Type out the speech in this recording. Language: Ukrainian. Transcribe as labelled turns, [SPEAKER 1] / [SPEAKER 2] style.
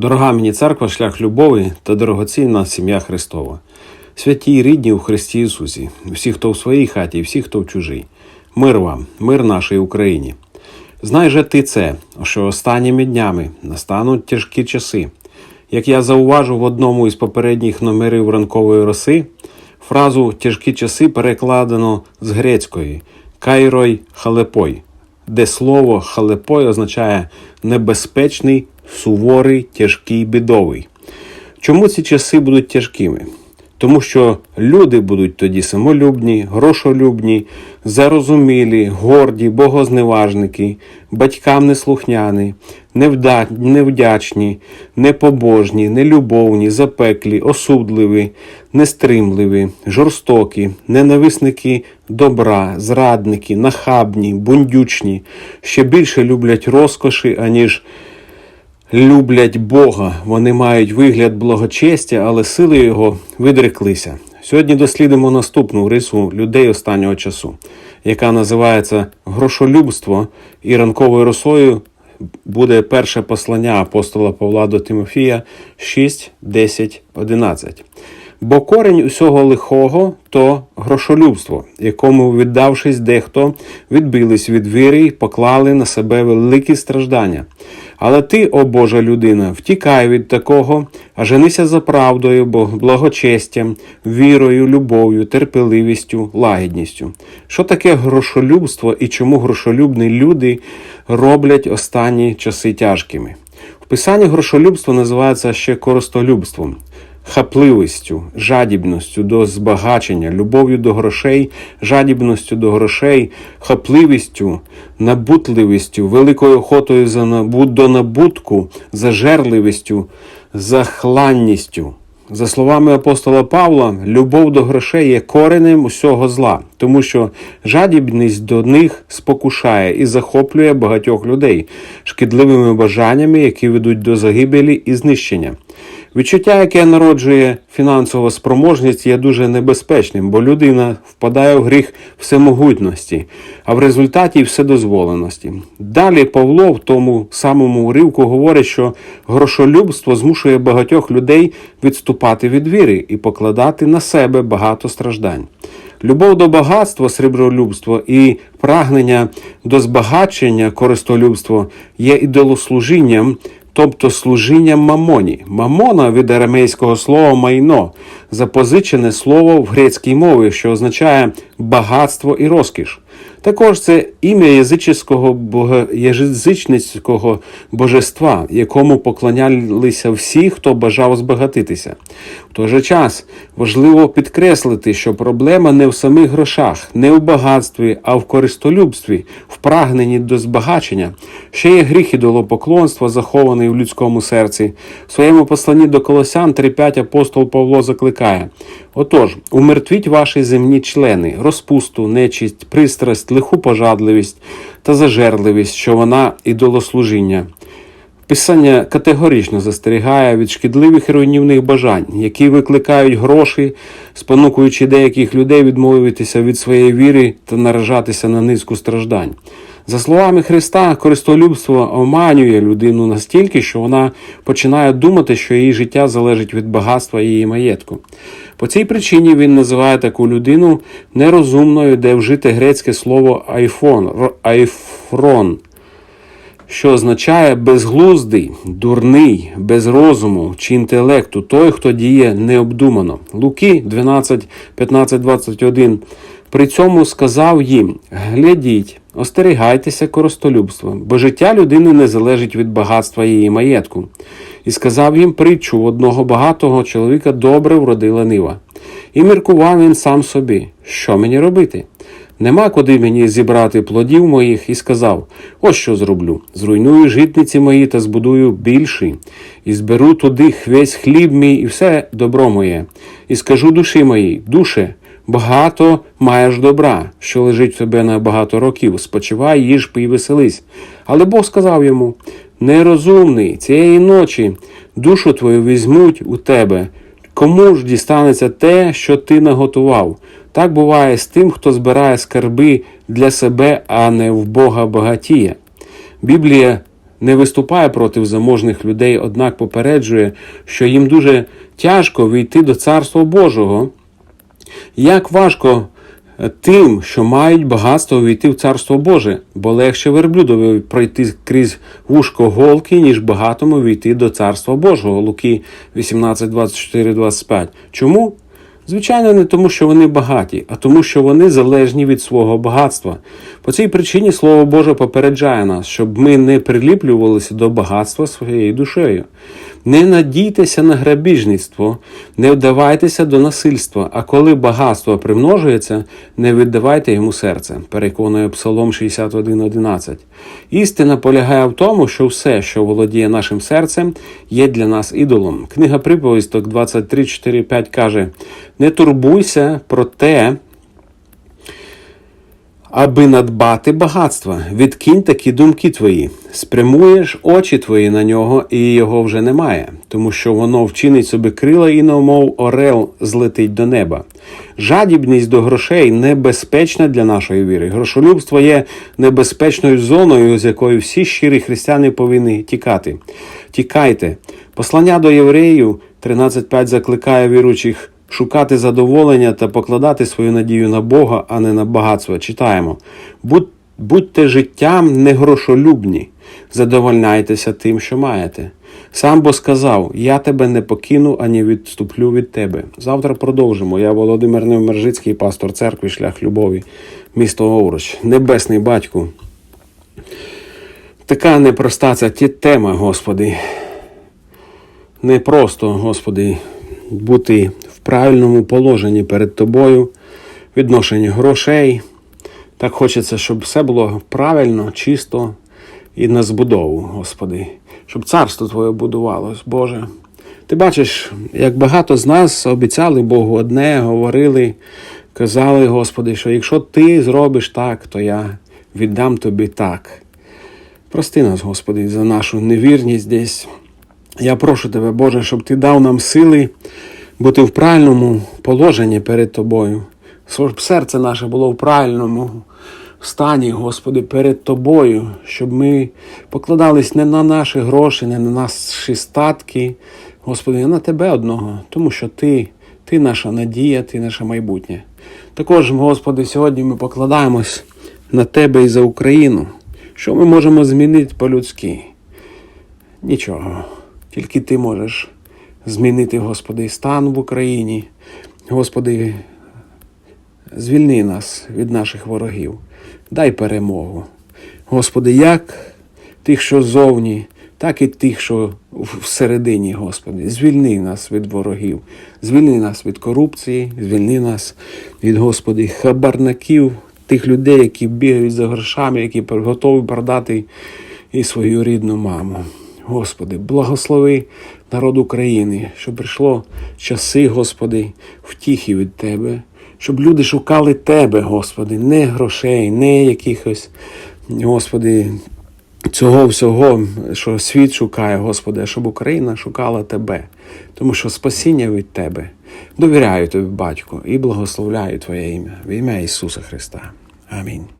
[SPEAKER 1] Дорога мені церква, шлях любові та дорогоцінна сім'я Христова. Святі й рідні у Христі Ісусі, всі, хто в своїй хаті, і всі, хто в чужій. Мир вам, мир нашій Україні. Знай же ти це, що останніми днями настануть тяжкі часи. Як я зауважив в одному із попередніх номерів ранкової роси, фразу тяжкі часи перекладено з грецької кайрой халепой, де слово халепой означає небезпечний, суворий, тяжкий, бідовий. Чому ці часи будуть тяжкими? Тому що люди будуть тоді самолюбні, грошолюбні, зарозумілі, горді, богозневажники, батькам неслухняні, невда... невдячні, непобожні, нелюбовні, запеклі, осудливі, нестримливі, жорстокі, ненависники добра, зрадники, нахабні, бундючні, ще більше люблять розкоші, аніж люблять Бога. Вони мають вигляд благочестя, але сили його видреклися. Сьогодні дослідимо наступну рису людей останнього часу, яка називається грошолюбство, і ранковою росою буде перше послання апостола Павла до Тимофія 6, 10, 11. Бо корінь усього лихого то грошолюбство, якому, віддавшись дехто, відбились від віри й поклали на себе великі страждання. Але ти, о Божа людина, втікай від такого, а женися за правдою, бо благочестям, вірою, любов'ю, терпеливістю, лагідністю. Що таке грошолюбство і чому грошолюбні люди роблять останні часи тяжкими? В писанні грошолюбство називається ще користолюбством хапливістю, жадібністю до збагачення, любов'ю до грошей, жадібністю до грошей, хапливістю, набутливістю, великою охотою за набут, до набутку, зажерливістю, захланністю. За словами апостола Павла, любов до грошей є коренем усього зла, тому що жадібність до них спокушає і захоплює багатьох людей шкідливими бажаннями, які ведуть до загибелі і знищення. Відчуття, яке народжує фінансова спроможність, є дуже небезпечним, бо людина впадає в гріх всемогутності, а в результаті вседозволеності. Далі Павло в тому самому уривку говорить, що грошолюбство змушує багатьох людей відступати від віри і покладати на себе багато страждань. Любов до багатства, срібролюбство і прагнення до збагачення, користолюбство є ідолослужінням, тобто служінням мамоні. Мамона від арамейського слова майно, запозичене слово в грецькій мові, що означає багатство і розкіш. Також це ім'я язичницького, язичницького божества, якому поклонялися всі, хто бажав збагатитися. В той же час важливо підкреслити, що проблема не в самих грошах, не в багатстві, а в користолюбстві, в прагненні до збагачення. Ще є гріх ідолопоклонства, захований в людському серці. В своєму посланні до Колосян 3.5 апостол Павло закликає. Отож, умертвіть ваші земні члени, розпусту, нечисть, пристрасть, лиху пожадливість та зажерливість, що вона ідолослужіння. Писання категорично застерігає від шкідливих і руйнівних бажань, які викликають гроші, спонукуючи деяких людей відмовитися від своєї віри та наражатися на низку страждань. За словами Христа, користолюбство оманює людину настільки, що вона починає думати, що її життя залежить від багатства її маєтку. По цій причині він називає таку людину нерозумною, де вжите грецьке слово айфон, айфрон, що означає безглуздий, дурний, без розуму чи інтелекту, той, хто діє необдумано. Луки 12, 15, 21. При цьому сказав їм: глядіть, остерігайтеся користолюбства, бо життя людини не залежить від багатства її маєтку. І сказав їм притчу одного багатого чоловіка добре вродила нива. І міркував він сам собі, що мені робити? Нема куди мені зібрати плодів моїх, і сказав: ось що зроблю: зруйную житниці мої та збудую більші, і зберу туди весь хліб мій і все добро моє, і скажу душі моїй, душе, багато маєш добра, що лежить в тебе на багато років, спочивай, їж пий веселись. Але Бог сказав йому: Нерозумний, цієї ночі душу твою візьмуть у тебе. Кому ж дістанеться те, що ти наготував? Так буває з тим, хто збирає скарби для себе, а не в Бога багатіє. Біблія не виступає проти заможних людей, однак попереджує, що їм дуже тяжко війти до Царства Божого. Як важко е, тим, що мають багатство війти в Царство Боже, бо легше верблюдові пройти крізь вушко голки, ніж багатому війти до Царства Божого. Луки 18, 24, 25. Чому? Звичайно, не тому, що вони багаті, а тому, що вони залежні від свого багатства. По цій причині Слово Боже попереджає нас, щоб ми не приліплювалися до багатства своєю душею. Не надійтеся на грабіжництво, не вдавайтеся до насильства, а коли багатство примножується, не віддавайте йому серце, переконує Псалом 61.11. Істина полягає в тому, що все, що володіє нашим серцем, є для нас ідолом. Книга приповісток 23.4.5 каже: Не турбуйся про те, Аби надбати багатства, відкинь такі думки твої, спрямуєш очі твої на нього, і його вже немає, тому що воно вчинить собі крила і мов орел злетить до неба. Жадібність до грошей небезпечна для нашої віри. Грошолюбство є небезпечною зоною, з якої всі щирі християни повинні тікати. Тікайте. Послання до євреїв 13.5 закликає віруючих шукати задоволення та покладати свою надію на Бога, а не на багатство. Читаємо. Будь, будьте життям негрошолюбні, задовольняйтеся тим, що маєте. Сам бо сказав: Я тебе не покину, ані відступлю від тебе. Завтра продовжимо. Я Володимир Невмержицький, пастор церкви, шлях любові, місто Овруч, Небесний батьку. Така непроста ця тема, Господи. Не просто, Господи, бути правильному положенні перед тобою, відношенні грошей. Так хочеться, щоб все було правильно, чисто і на збудову, Господи, щоб царство Твоє будувалось, Боже. Ти бачиш, як багато з нас обіцяли Богу одне, говорили, казали, Господи, що якщо Ти зробиш так, то я віддам тобі так. Прости нас, Господи, за нашу невірність десь. Я прошу Тебе, Боже, щоб Ти дав нам сили бути в правильному положенні перед Тобою, щоб серце наше було в правильному стані, Господи, перед Тобою, щоб ми покладались не на наші гроші, не на наші статки, Господи, а на Тебе одного, тому що Ти, Ти наша надія, Ти наше майбутнє. Також, Господи, сьогодні ми покладаємось на Тебе і за Україну. Що ми можемо змінити по-людськи? Нічого. Тільки Ти можеш змінити, Господи, стан в Україні. Господи, звільни нас від наших ворогів, дай перемогу. Господи, як тих, що ззовні, так і тих, що всередині, Господи, звільни нас від ворогів, звільни нас від корупції, звільни нас від, Господи, хабарників, тих людей, які бігають за грошами, які готові продати і свою рідну маму. Господи, благослови народ України, щоб прийшло часи, Господи, втіхи від Тебе, щоб люди шукали Тебе, Господи, не грошей, не якихось, Господи, цього всього, що світ шукає, Господи, а щоб Україна шукала Тебе, тому що спасіння від Тебе. Довіряю Тобі, Батько, і благословляю Твоє ім'я в ім'я Ісуса Христа. Амінь.